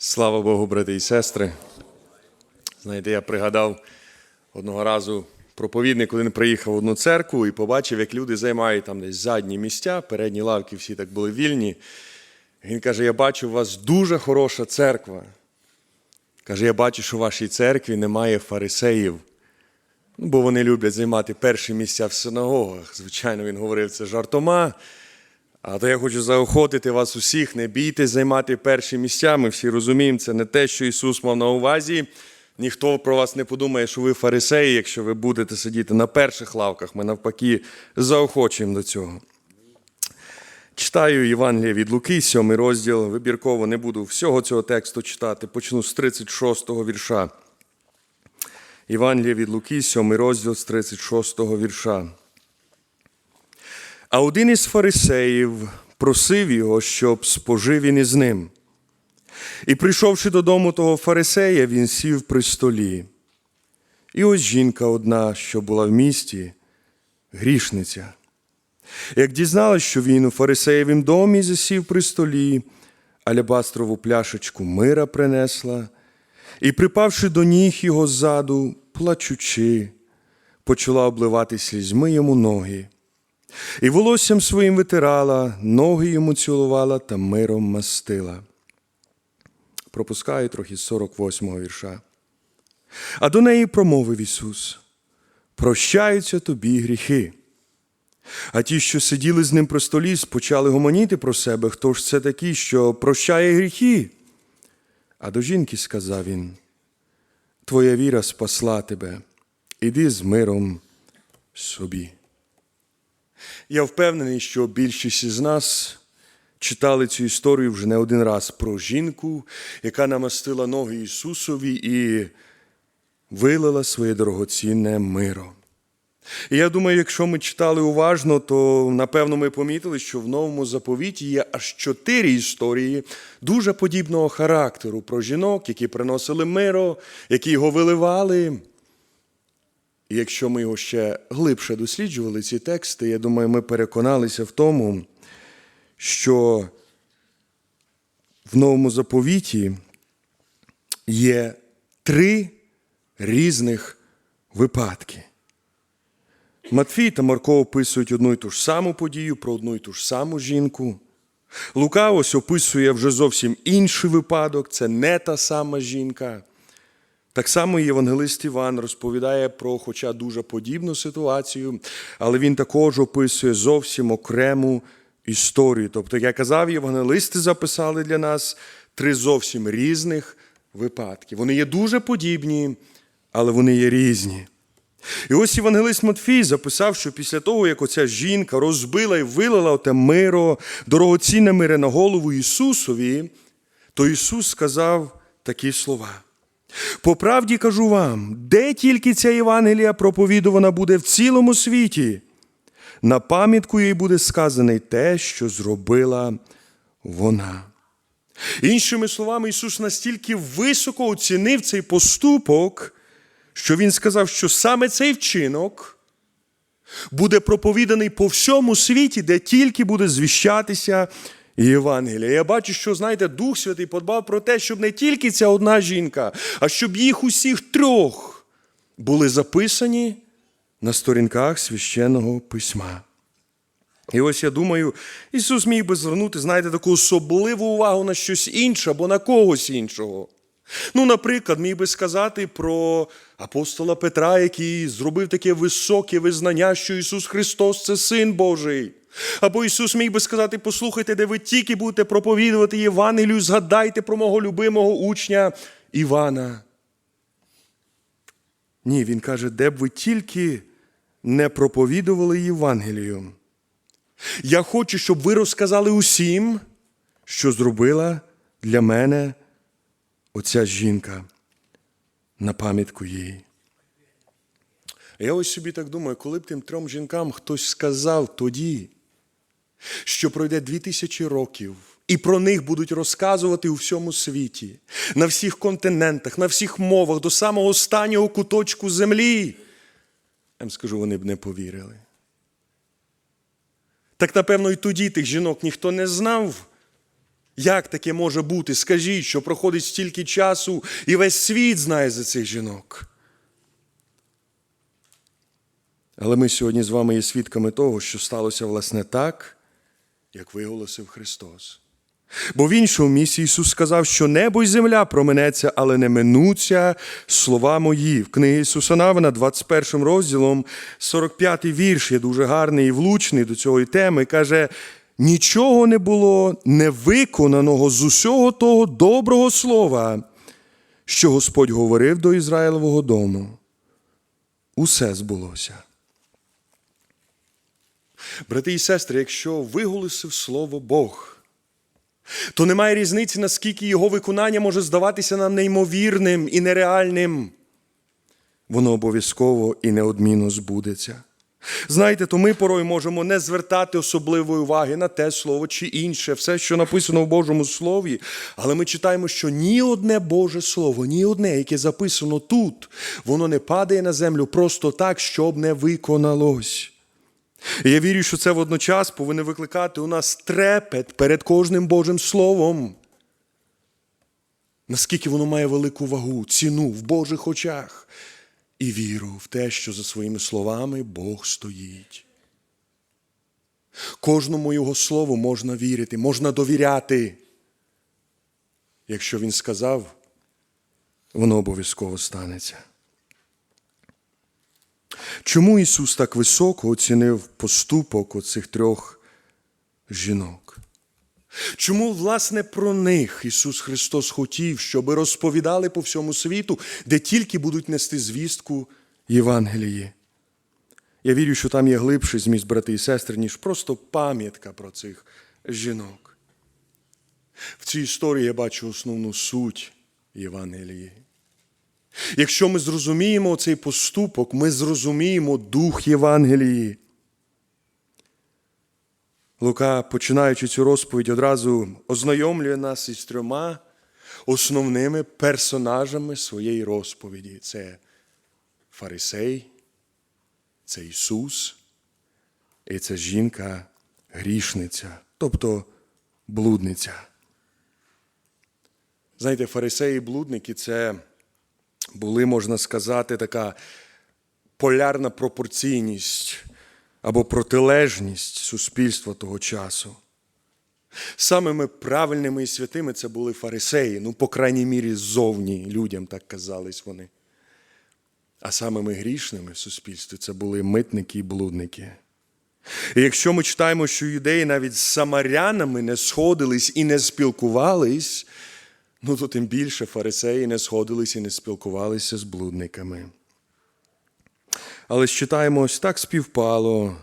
Слава Богу, брати і сестри. Знаєте, я пригадав одного разу проповідник, коли він приїхав в одну церкву і побачив, як люди займають там десь задні місця, передні лавки всі так були вільні. Він каже: Я бачу, у вас дуже хороша церква. Каже, я бачу, що в вашій церкві немає фарисеїв. Ну, бо вони люблять займати перші місця в синагогах. Звичайно, він говорив це жартома. А то я хочу заохотити вас усіх, не бійтесь займати перші місця. Ми всі розуміємо, це не те, що Ісус мав на увазі. Ніхто про вас не подумає, що ви фарисеї, якщо ви будете сидіти на перших лавках. Ми навпаки заохочуємо до цього. Читаю Євангелія від Луки, 7 розділ. Вибірково не буду всього цього тексту читати. Почну з 36-го вірша. Євангелія від Луки, 7 розділ з 36-го вірша. А один із фарисеїв просив його, щоб спожив він із ним. І прийшовши додому того фарисея, він сів при столі. І ось жінка одна, що була в місті, грішниця. Як дізналась, що він у фарисеєвім домі засів при столі, алябастрову пляшечку мира принесла, і, припавши до ніг його ззаду, плачучи, почала обливати слізьми йому ноги. І волоссям своїм витирала, ноги йому цілувала та миром мастила. Пропускаю трохи з 48-го вірша. А до неї промовив Ісус: Прощаються тобі гріхи. А ті, що сиділи з ним при столі, почали гомоніти про себе, хто ж це такий, що прощає гріхи. А до жінки сказав він: Твоя віра спасла тебе, іди з миром собі. Я впевнений, що більшість із нас читали цю історію вже не один раз про жінку, яка намастила ноги Ісусові і вилила своє дорогоцінне миро. І я думаю, якщо ми читали уважно, то напевно ми помітили, що в новому заповіті є аж чотири історії дуже подібного характеру про жінок, які приносили миро, які його виливали. І якщо ми його ще глибше досліджували, ці тексти, я думаю, ми переконалися в тому, що в новому заповіті є три різних випадки. Матфій та Марко описують одну і ту ж саму подію про одну і ту ж саму жінку. Лука ось описує вже зовсім інший випадок, це не та сама жінка. Так само Євангелист Іван розповідає про, хоча дуже подібну ситуацію, але він також описує зовсім окрему історію. Тобто, як я казав, євангелисти записали для нас три зовсім різних випадки. Вони є дуже подібні, але вони є різні. І ось Євангелист Матфій записав, що після того, як оця жінка розбила і вилила оте миро, дорогоцінне мире на голову Ісусові, то Ісус сказав такі слова. По правді кажу вам, де тільки ця Євангелія проповідувана буде в цілому світі, на пам'ятку їй буде сказане те, що зробила вона. Іншими словами, Ісус настільки високо оцінив цей поступок, що Він сказав, що саме цей вчинок буде проповіданий по всьому світі, де тільки буде звіщатися Євангелія. Я бачу, що, знаєте, Дух Святий подбав про те, щоб не тільки ця одна жінка, а щоб їх усіх трьох були записані на сторінках священного письма. І ось я думаю, Ісус міг би звернути, знаєте, таку особливу увагу на щось інше або на когось іншого. Ну, наприклад, міг би сказати про апостола Петра, який зробив таке високе визнання, що Ісус Христос це Син Божий. Або Ісус міг би сказати: послухайте, де ви тільки будете проповідувати Євангелію, згадайте про мого любимого учня Івана. Ні, Він каже, де б ви тільки не проповідували Євангелію. Я хочу, щоб ви розказали усім, що зробила для мене оця жінка на пам'ятку їй. Я ось собі так думаю, коли б тим трьом жінкам хтось сказав тоді, що пройде дві тисячі років, і про них будуть розказувати у всьому світі, на всіх континентах, на всіх мовах, до самого останнього куточку землі, я вам скажу, вони б не повірили. Так, напевно, і тоді тих жінок ніхто не знав, Як таке може бути? Скажіть, що проходить стільки часу, і весь світ знає за цих жінок. Але ми сьогодні з вами є свідками того, що сталося власне так, як виголосив Христос. Бо в іншому місці Ісус сказав, що небо й земля променеться, але не минуться слова мої. В книгі Ісуса Навина, 21 розділом, 45 вірш є дуже гарний і влучний до цієї теми. Каже: нічого не було невиконаного з усього того доброго слова, що Господь говорив до Ізраїлового дому. Усе збулося. Брати і сестри, якщо виголосив слово Бог, то немає різниці, наскільки його виконання може здаватися нам неймовірним і нереальним. Воно обов'язково і неодмінно збудеться. Знаєте, то ми порой можемо не звертати особливої уваги на те слово чи інше, все, що написано в Божому Слові, але ми читаємо, що ні одне Боже Слово, ні одне, яке записано тут, воно не падає на землю просто так, щоб не виконалось. І я вірю, що це водночас повинно викликати у нас трепет перед кожним Божим Словом. Наскільки воно має велику вагу, ціну в Божих очах і віру в те, що за своїми словами Бог стоїть. Кожному Його слову можна вірити, можна довіряти. Якщо Він сказав, воно обов'язково станеться. Чому Ісус так високо оцінив поступок оцих трьох жінок? Чому, власне, про них Ісус Христос хотів, щоб розповідали по всьому світу, де тільки будуть нести звістку Євангелії? Я вірю, що там є глибший зміст, брати і сестри, ніж просто пам'ятка про цих жінок. В цій історії я бачу основну суть Євангелії. Якщо ми зрозуміємо цей поступок, ми зрозуміємо дух Євангелії. Лука, починаючи цю розповідь, одразу ознайомлює нас із трьома основними персонажами своєї розповіді: це Фарисей, це Ісус і це жінка грішниця, тобто блудниця. Знаєте, фарисеї і блудники це були, можна сказати, така полярна пропорційність або протилежність суспільства того часу. Самими правильними і святими це були фарисеї, ну, по крайній мірі, ззовні людям так казались вони. А самими грішними в суспільстві це були митники і блудники. І якщо ми читаємо, що юдеї навіть з самарянами не сходились і не спілкувались, ну то тим більше фарисеї не сходились і не спілкувалися з блудниками. Але читаємо, ось так співпало,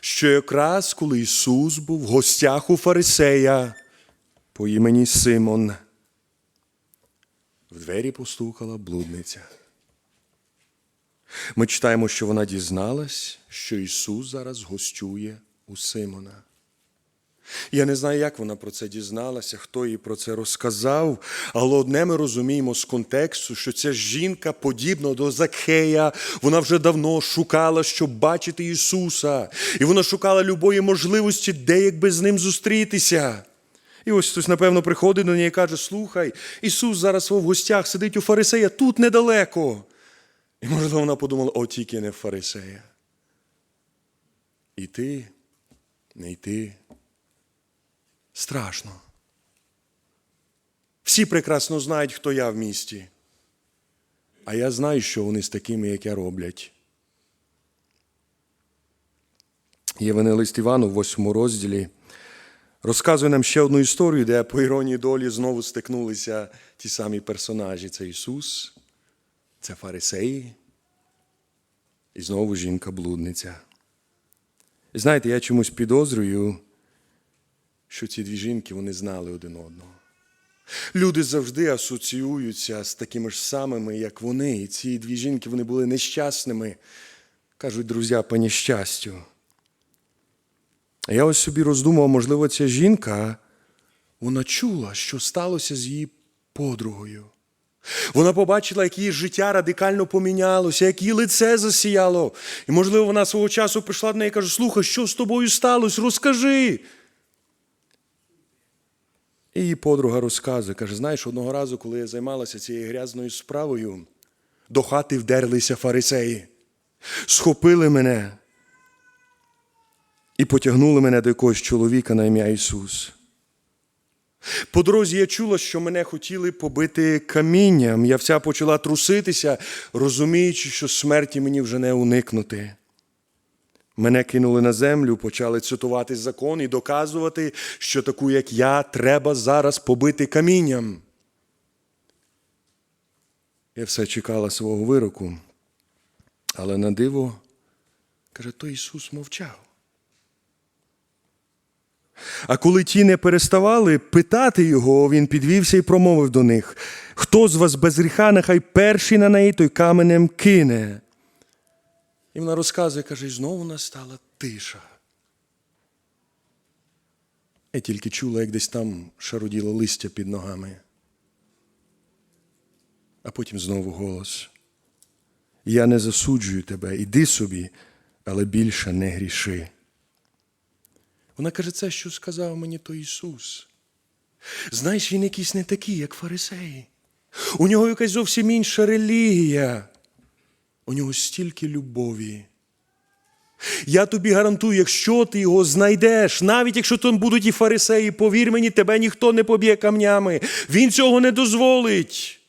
що якраз коли Ісус був в гостях у фарисея по імені Симон, в двері постукала блудниця. Ми читаємо, що вона дізналась, що Ісус зараз гостює у Симона. Я не знаю, як вона про це дізналася, хто їй про це розказав, але одне ми розуміємо з контексту, що ця жінка, подібно до Закхея, вона вже давно шукала, щоб бачити Ісуса, і вона шукала любої можливості, де якби з ним зустрітися. І ось хтось, напевно, приходить до неї і каже: Слухай, Ісус зараз в гостях сидить у фарисея тут недалеко. І, можливо, вона подумала, о, тільки не фарисея. Іти, не йти. Страшно. Всі прекрасно знають, хто я в місті. А я знаю, що вони з такими, як я роблять. Євангелист Івану в восьмому розділі розказує нам ще одну історію, де по іронії долі знову стикнулися ті самі персонажі. Це Ісус, це фарисеї і знову жінка-блудниця. І знаєте, я чомусь підозрюю, що ці дві жінки вони знали один одного. Люди завжди асоціюються з такими ж самими, як вони. І ці дві жінки вони були нещасними, кажуть, друзі, по нещастю. А я ось собі роздумав, можливо, ця жінка, вона чула, що сталося з її подругою. Вона побачила, як її життя радикально помінялося, як її лице засіяло. І, можливо, вона свого часу прийшла до неї і каже: слухай, що з тобою сталося? Розкажи. І її подруга розказує, каже: знаєш, одного разу, коли я займалася цією грязною справою, до хати вдерлися фарисеї, схопили мене і потягнули мене до якогось чоловіка на ім'я Ісус. По дорозі я чула, що мене хотіли побити камінням. Я вся почала труситися, розуміючи, що смерті мені вже не уникнути. Мене кинули на землю, почали цитувати закон і доказувати, що таку, як я, треба зараз побити камінням. Я все чекала свого вироку, але на диво, каже, то Ісус мовчав. А коли ті не переставали питати його, він підвівся і промовив до них: Хто з вас без гріха, нехай перший на неї той каменем кине. І вона розказує, каже, і знову настала тиша. Я тільки чула, як десь там шаруділо листя під ногами. А потім знову голос. Я не засуджую тебе, іди собі, але більше не гріши. Вона каже, це, що сказав мені то Ісус. Знаєш, він якийсь не такий, як фарисеї. У нього якась зовсім інша релігія. У нього стільки любові. Я тобі гарантую, якщо ти його знайдеш, навіть якщо там будуть і фарисеї, повір мені, тебе ніхто не поб'є камнями. Він цього не дозволить.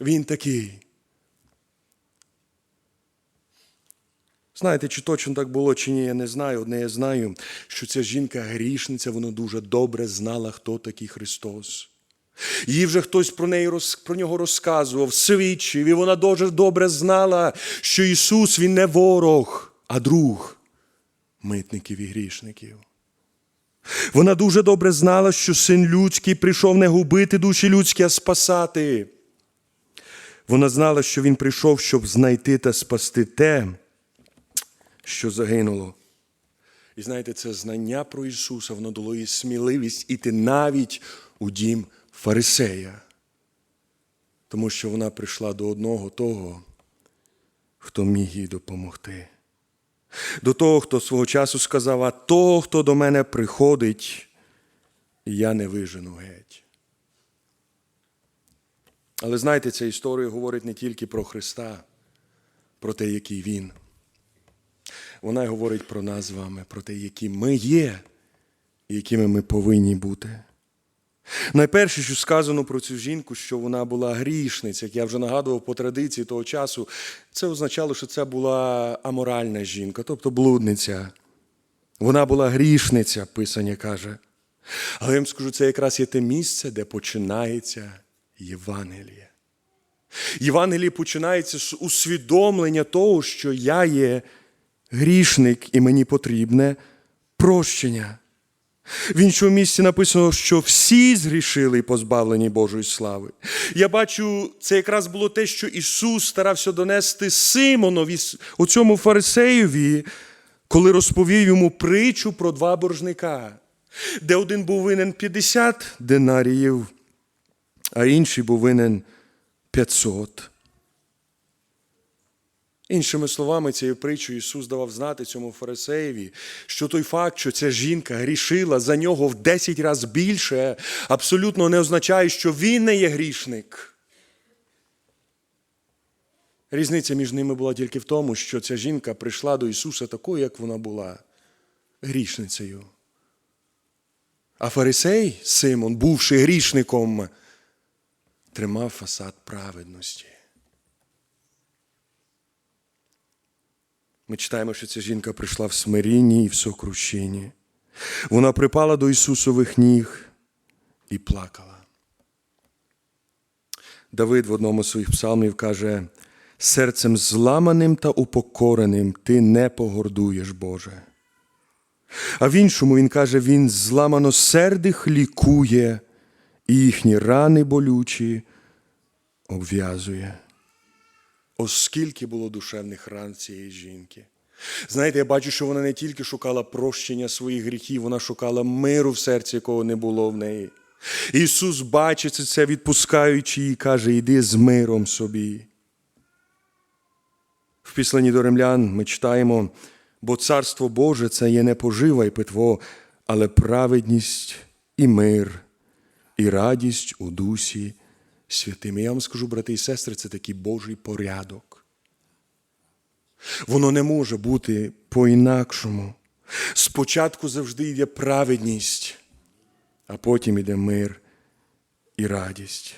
Він такий. Знаєте, чи точно так було, чи ні, я не знаю. Одне я знаю, що ця жінка грішниця, вона дуже добре знала, хто такий Христос. Їй вже хтось про неї про нього розказував, свідчив, і вона дуже добре знала, що Ісус Він не ворог, а друг митників і грішників. Вона дуже добре знала, що син людський прийшов не губити душі людські, а спасати. Вона знала, що Він прийшов, щоб знайти та спасти те, що загинуло. І знаєте, це знання про Ісуса, воно дало їй сміливість іти навіть у дім Фарисея, тому що вона прийшла до одного того, хто міг їй допомогти. До того, хто свого часу сказав, а того, хто до мене приходить, я не вижену геть. Але знаєте, ця історія говорить не тільки про Христа, про те, який Він. Вона говорить про нас з вами, про те, які ми є, і якими ми повинні бути. Найперше, що сказано про цю жінку, що вона була грішниця, як я вже нагадував по традиції того часу, це означало, що це була аморальна жінка, тобто блудниця. Вона була грішниця, Писання каже. Але я вам скажу, це якраз є те місце, де починається Євангеліє. Євангеліє починається з усвідомлення того, що я є грішник і мені потрібне прощення. В іншому місці написано, що всі згрішили і позбавлені Божої слави. Я бачу, це якраз було те, що Ісус старався донести Симонові, у цьому фарисеєві, коли розповів йому притчу про два боржника, де один був винен 50 динаріїв, а інший був винен 500. Іншими словами, цією притчою Ісус давав знати цьому фарисеєві, що той факт, що ця жінка грішила за нього в 10 разів більше, абсолютно не означає, що він не є грішник. Різниця між ними була тільки в тому, що ця жінка прийшла до Ісуса такою, як вона була, грішницею. А фарисей Симон, бувши грішником, тримав фасад праведності. Ми читаємо, що ця жінка прийшла в смирінні і в сокрушенні. Вона припала до Ісусових ніг і плакала. Давид в одному з своїх псалмів каже: серцем зламаним та упокореним ти не погордуєш, Боже. А в іншому він каже, Він зламаносердих лікує і їхні рани болючі обв'язує. Оскільки було душевних ран цієї жінки. Знаєте, я бачу, що вона не тільки шукала прощення своїх гріхів, вона шукала миру в серці, якого не було в неї. Ісус бачить це, відпускаючи її, каже, йди з миром собі. В післанні до римлян ми читаємо, бо Царство Боже це є не пожива і питво, але праведність і мир і радість у дусі святим. Я вам скажу, брати і сестри, це такий Божий порядок. Воно не може бути по-інакшому. Спочатку завжди йде праведність, а потім йде мир і радість.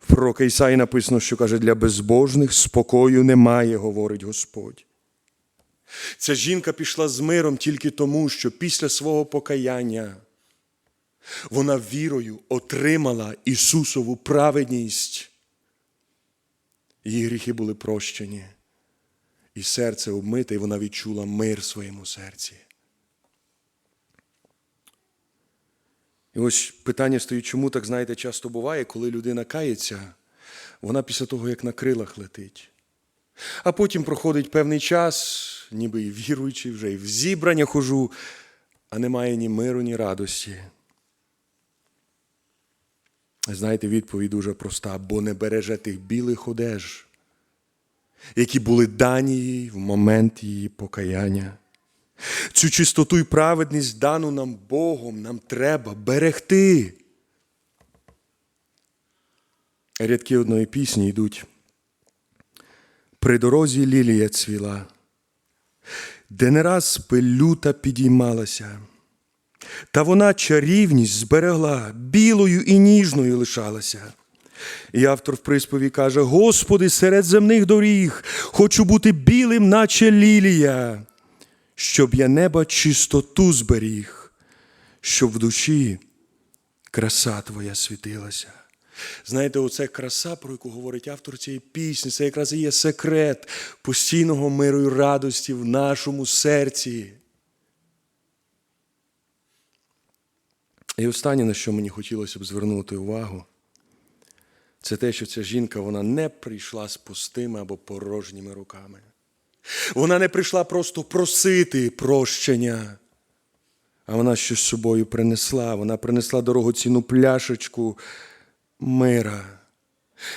В пророка Ісаї написано, що каже, для безбожних спокою немає, говорить Господь. Ця жінка пішла з миром тільки тому, що після свого покаяння вона вірою отримала Ісусову праведність. Її гріхи були прощені, і серце обмите, і вона відчула мир в своєму серці. І ось питання стоїть, чому так, знаєте, часто буває, коли людина кається, вона після того, як на крилах летить. А потім проходить певний час, ніби і віруючий, вже і в зібрання хожу, а немає ні миру, ні радості. Знаєте, відповідь дуже проста, бо не береже тих білих одеж, які були дані їй в момент її покаяння. Цю чистоту і праведність дану нам Богом, нам треба берегти. Рядки одної пісні йдуть. При дорозі лілія цвіла, де не раз пилюта підіймалася, та вона чарівність зберегла, білою і ніжною лишалася. І автор в приспові каже: Господи, серед земних доріг, хочу бути білим, наче лілія, щоб я неба чистоту зберіг, щоб в душі краса Твоя світилася. Знаєте, оце краса, про яку говорить автор цієї пісні, це якраз і є секрет постійного миру і радості в нашому серці. І останнє, на що мені хотілося б звернути увагу, це те, що ця жінка вона не прийшла з пустими або порожніми руками. Вона не прийшла просто просити прощення, а вона щось з собою принесла. Вона принесла дорогоцінну пляшечку мира.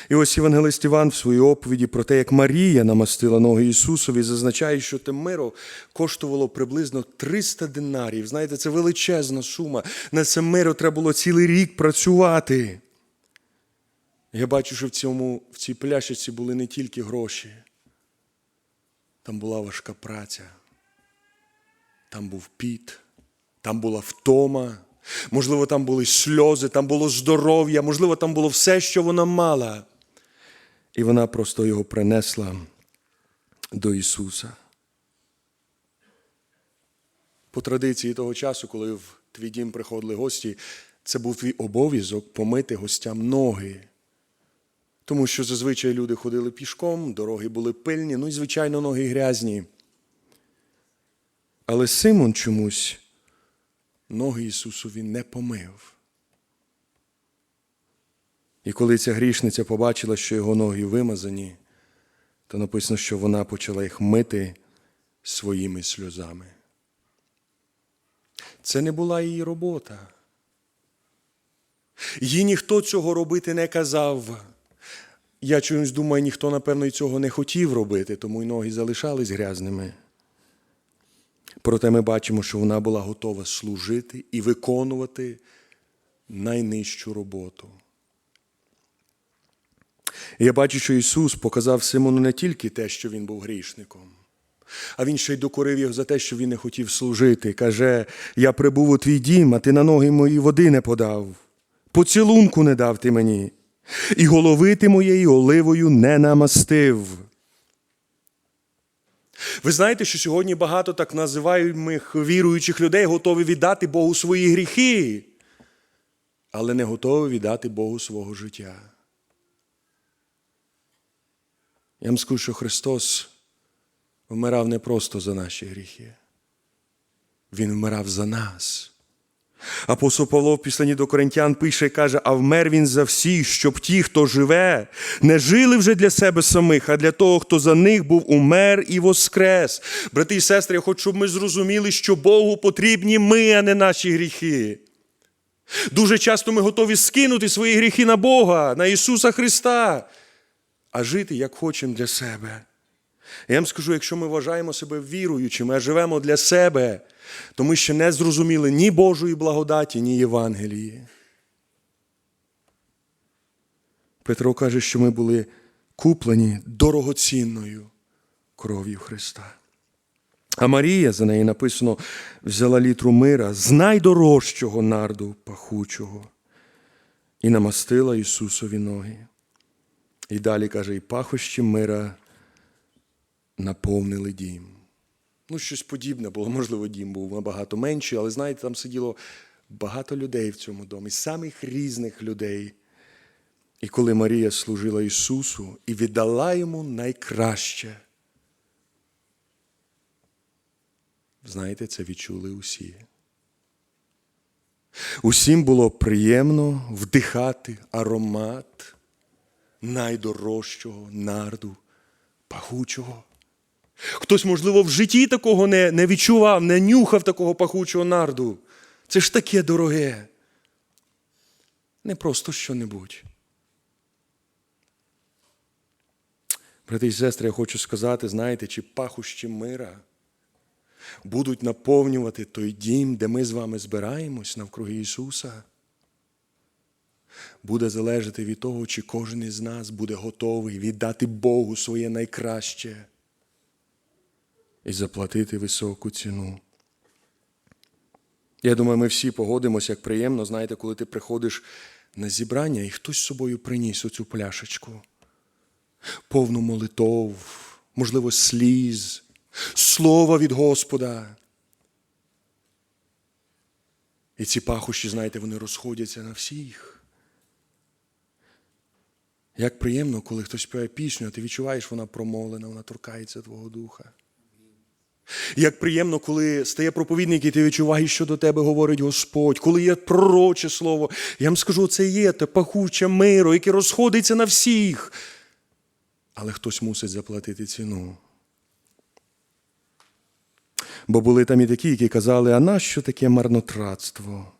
І ось Євангелист Іван в своїй оповіді про те, як Марія намастила ноги Ісусові, зазначає, що те миро коштувало приблизно 300 динарів. Знаєте, це величезна сума. На це миро треба було цілий рік працювати. Я бачу, що в, цьому, в цій пляшечці були не тільки гроші, там була важка праця, там був піт, там була втома. Можливо, там були сльози, там було здоров'я, можливо, там було все, що вона мала. І вона просто його принесла до Ісуса. По традиції того часу, коли в твій дім приходили гості, це був твій обов'язок помити гостям ноги. Тому що зазвичай люди ходили пішком, дороги були пильні, ну і, звичайно, ноги грязні. Але Симон чомусь ноги Ісусові не помив. І коли ця грішниця побачила, що його ноги вимазані, то написано, що вона почала їх мити своїми сльозами. Це не була її робота. Їй ніхто цього робити не казав. Я чомусь думаю, ніхто, напевно, і цього не хотів робити, тому й ноги залишались грязними. Проте ми бачимо, що вона була готова служити і виконувати найнижчу роботу. Я бачу, що Ісус показав Симону не тільки те, що він був грішником, а Він ще й докорив його за те, що він не хотів служити. Каже: Я прибув у твій дім, а ти на ноги мої води не подав, поцілунку не дав ти мені, і голови ти моєї оливою не намастив. Ви знаєте, що сьогодні багато так називаємих віруючих людей готові віддати Богу свої гріхи, але не готові віддати Богу свого життя. Я вам скажу, що Христос вмирав не просто за наші гріхи. Він вмирав за нас. Апостол Павло в післанні до Коринтян пише і каже, а вмер він за всіх, щоб ті, хто живе, не жили вже для себе самих, а для того, хто за них був умер і воскрес. Брати і сестри, я хочу, щоб ми зрозуміли, що Богу потрібні ми, а не наші гріхи. Дуже часто ми готові скинути свої гріхи на Бога, на Ісуса Христа, а жити як хочемо для себе. Я вам скажу, якщо ми вважаємо себе віруючими, а живемо для себе, то ми ще не зрозуміли ні Божої благодаті, ні Євангелії. Петро каже, що ми були куплені дорогоцінною кров'ю Христа. А Марія, за неї написано, взяла літру мира з найдорожчого нарду пахучого і намастила Ісусові ноги. І далі каже, і пахощі мира наповнили дім. Ну, щось подібне було, можливо, дім був набагато менший, але знаєте, там сиділо багато людей в цьому домі, самих різних людей. І коли Марія служила Ісусу і віддала йому найкраще, знаєте, це відчули усі. Усім було приємно вдихати аромат найдорожчого нарду, пахучого. Хтось, можливо, в житті такого не, не відчував, не нюхав такого пахучого нарду. Це ж таке дороге. Не просто що-небудь. Брати і сестри, я хочу сказати, знаєте, чи пахощі мира будуть наповнювати той дім, де ми з вами збираємось навкруги Ісуса, буде залежати від того, чи кожен із нас буде готовий віддати Богу своє найкраще і заплатити високу ціну. Я думаю, ми всі погодимося, як приємно, знаєте, коли ти приходиш на зібрання і хтось з собою приніс оцю пляшечку, повну молитов, можливо, сліз, слова від Господа. І ці пахощі, знаєте, вони розходяться на всіх. Як приємно, коли хтось співає пісню, а ти відчуваєш, вона промовлена, вона торкається твого духа. Як приємно, коли стає проповідник, і ти відчуваєш, що до тебе говорить Господь, коли є пророче слово. Я вам скажу, це є те пахуче миро, яке розходиться на всіх. Але хтось мусить заплатити ціну. Бо були там і такі, які казали, а нащо таке марнотратство?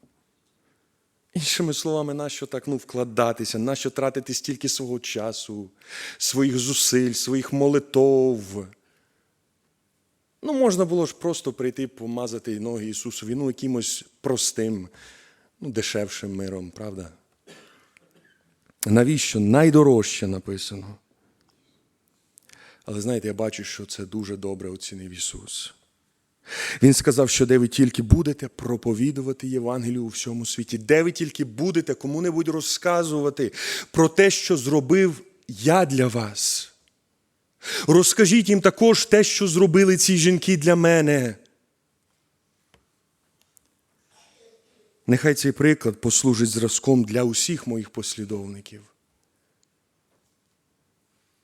Іншими словами, нащо так ну, вкладатися, нащо тратити стільки свого часу, своїх зусиль, своїх молитов. Ну, можна було ж просто прийти помазати ноги Ісусові, ну, якимось простим, ну, дешевшим миром, правда? Навіщо? Найдорожче написано. Але знаєте, я бачу, що це дуже добре оцінив Ісус. Він сказав, що де ви тільки будете проповідувати Євангелію у всьому світі, де ви тільки будете кому-небудь розказувати про те, що зробив я для вас. Розкажіть їм також те, що зробили ці жінки для мене. Нехай цей приклад послужить зразком для усіх моїх послідовників.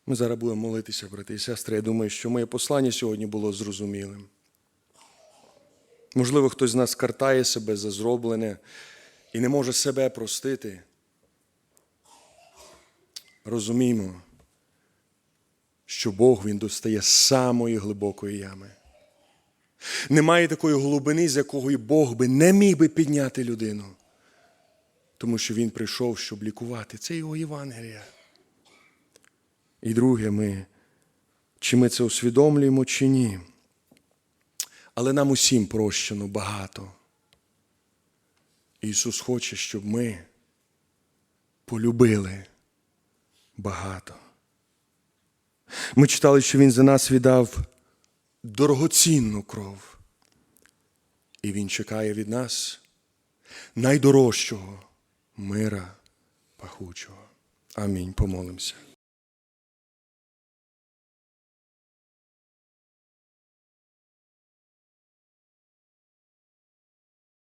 Ми зараз будемо молитися, брати і сестри. Я думаю, що моє послання сьогодні було зрозумілим. Можливо, хтось з нас картає себе за зроблене і не може себе простити. Розуміємо, що Бог Він достає з самої глибокої ями. Немає такої глибини, з якої Бог би не міг би підняти людину, тому що Він прийшов, щоб лікувати. Це його Євангелія. І друге, ми, чи ми це усвідомлюємо, чи ні. Але нам усім прощено багато. Ісус хоче, щоб ми полюбили багато. Ми читали, що Він за нас віддав дорогоцінну кров. І Він чекає від нас найдорожчого мира пахучого. Амінь. Помолимося.